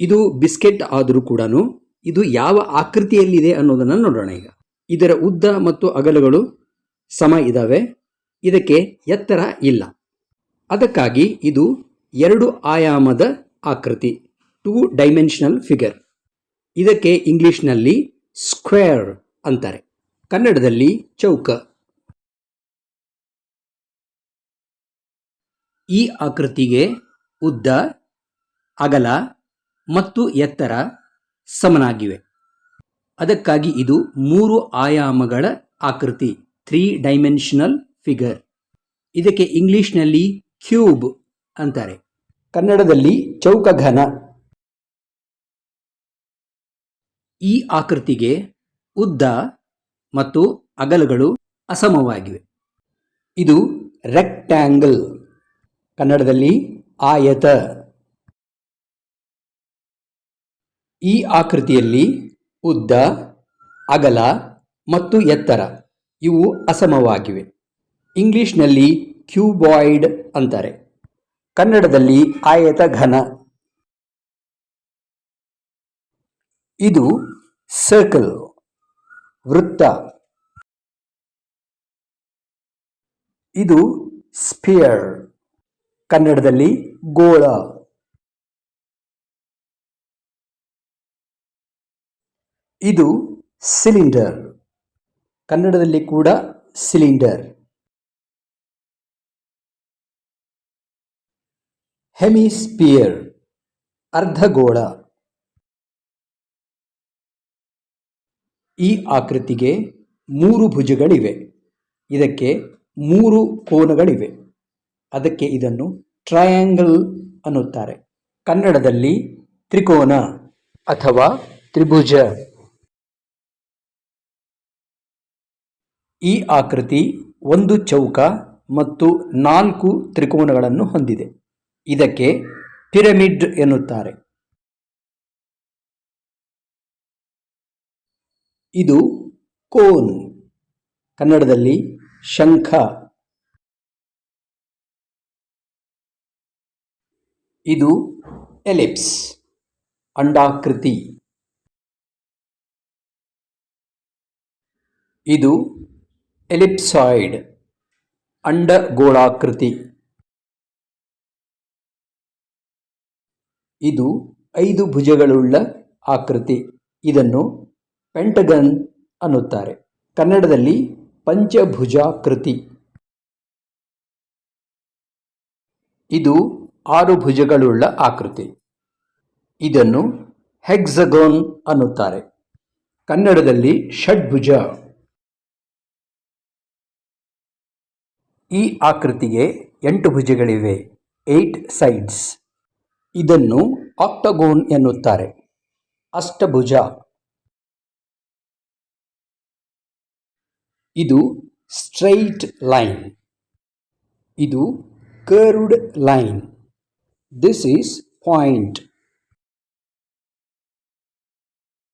ಇದು ಬಿಸ್ಕೆಟ್ ಆದರೂ ಕೂಡ ಇದು ಯಾವ ಆಕೃತಿಯಲ್ಲಿದೆ ಅನ್ನೋದನ್ನು ನೋಡೋಣ ಈಗ. ಇದರ ಉದ್ದ ಮತ್ತು ಅಗಲಗಳು ಸಮ ಇದ್ದಾವೆ ಇದಕ್ಕೆ ಎತ್ತರ ಇಲ್ಲ. ಅದಕ್ಕಾಗಿ ಇದು ಎರಡು ಆಯಾಮದ ಆಕೃತಿ ಟೂ ಡೈಮೆನ್ಷನಲ್ ಫಿಗರ್ ಇದಕ್ಕೆ ಇಂಗ್ಲಿಷ್ನಲ್ಲಿ ಸ್ಕ್ವೇರ್ ಅಂತಾರೆ. ಕನ್ನಡದಲ್ಲಿ ಚೌಕ. ಈ ಆಕೃತಿಗೆ ಉದ್ದ, ಅಗಲ ಮತ್ತು ಎತ್ತರ ಸಮನಾಗಿವೆ. ಅದಕ್ಕಾಗಿ ಇದು ಮೂರು ಆಯಾಮಗಳ ಆಕೃತಿ ತ್ರೀ ಡೈಮೆನ್ಷನಲ್ ಫಿಗರ್ ಇದಕ್ಕೆ ಇಂಗ್ಲಿಷ್ನಲ್ಲಿ ಕ್ಯೂಬ್ ಅಂತಾರೆ. ಕನ್ನಡದಲ್ಲಿ ಚೌಕಘನ. ಈ ಆಕೃತಿಗೆ ಉದ್ದ ಮತ್ತು ಅಗಲಗಳು ಅಸಮವಾಗಿವೆ. ಇದು ರೆಕ್ಟ್ಯಾಂಗಲ್ ಕನ್ನಡದಲ್ಲಿ ಆಯತ. ಈ ಆಕೃತಿಯಲ್ಲಿ ಉದ್ದ, ಅಗಲ ಮತ್ತು ಎತ್ತರ ಇವು ಅಸಮವಾಗಿವೆ. ಇಂಗ್ಲಿಷ್ನಲ್ಲಿ ಕ್ಯೂಬಾಯ್ಡ್ ಅಂತಾರೆ. ಕನ್ನಡದಲ್ಲಿ ಆಯತ ಘನ ಇದು ಸರ್ಕಲ್, ವೃತ್ತ. ಇದು ಸ್ಪಿಯರ್ ಕನ್ನಡದಲ್ಲಿ ಗೋಳ. ಇದು ಸಿಲಿಂಡರ್. ಕನ್ನಡದಲ್ಲಿ ಕೂಡ ಸಿಲಿಂಡರ್. ಹೆಮಿಸ್ಪಿಯರ್, ಅರ್ಧಗೋಳ. ಈ ಆಕೃತಿಗೆ ಮೂರು ಭುಜಗಳಿವೆ. ಇದಕ್ಕೆ ಮೂರು ಕೋನಗಳಿವೆ. ಅದಕ್ಕೆ ಇದನ್ನು ಟ್ರಯಾಂಗಲ್ ಅನ್ನುತ್ತಾರೆ. ಕನ್ನಡದಲ್ಲಿ ತ್ರಿಕೋನ ಅಥವಾ ತ್ರಿಭುಜ. ಈ ಆಕೃತಿ ಒಂದು ಚೌಕ ಮತ್ತು ನಾಲ್ಕು ತ್ರಿಕೋನಗಳನ್ನು ಹೊಂದಿದೆ. ಇದಕ್ಕೆ ಪಿರಮಿಡ್ ಎನ್ನುತ್ತಾರೆ. ಇದು ಕೋನ್, ಕನ್ನಡದಲ್ಲಿ ಶಂಖ. ಇದು ಎಲಿಪ್ಸ್, ಅಂಡಾಕೃತಿ. ಇದು ಎಲಿಪ್ಸಾಯ್ಡ್ ಅಂಡಗೋಳಾಕೃತಿ. ಇದು ಐದು ಭುಜಗಳುಳ್ಳ ಆಕೃತಿ. ಇದನ್ನು ಪೆಂಟಗನ್ ಅನ್ನುತ್ತಾರೆ. ಕನ್ನಡದಲ್ಲಿ ಪಂಚಭುಜಾಕೃತಿ. ಇದು ಆರು ಭುಜಗಳುಳ್ಳ ಆಕೃತಿ. ಇದನ್ನು ಹೆಕ್ಸಗೋನ್ ಅನ್ನುತ್ತಾರೆ. ಕನ್ನಡದಲ್ಲಿ ಷಡ್ಭುಜ. ಈ ಆಕೃತಿಗೆ ಎಂಟು ಭುಜಗಳಿವೆ, ಏಟ್ ಸೈಡ್ಸ್. ಇದನ್ನು ಆಕ್ಟಗೋನ್ ಎನ್ನುತ್ತಾರೆ. ಅಷ್ಟಭುಜ. ಇದು ಸ್ಟ್ರೈಟ್ ಲೈನ್. ಇದು curved line. This is point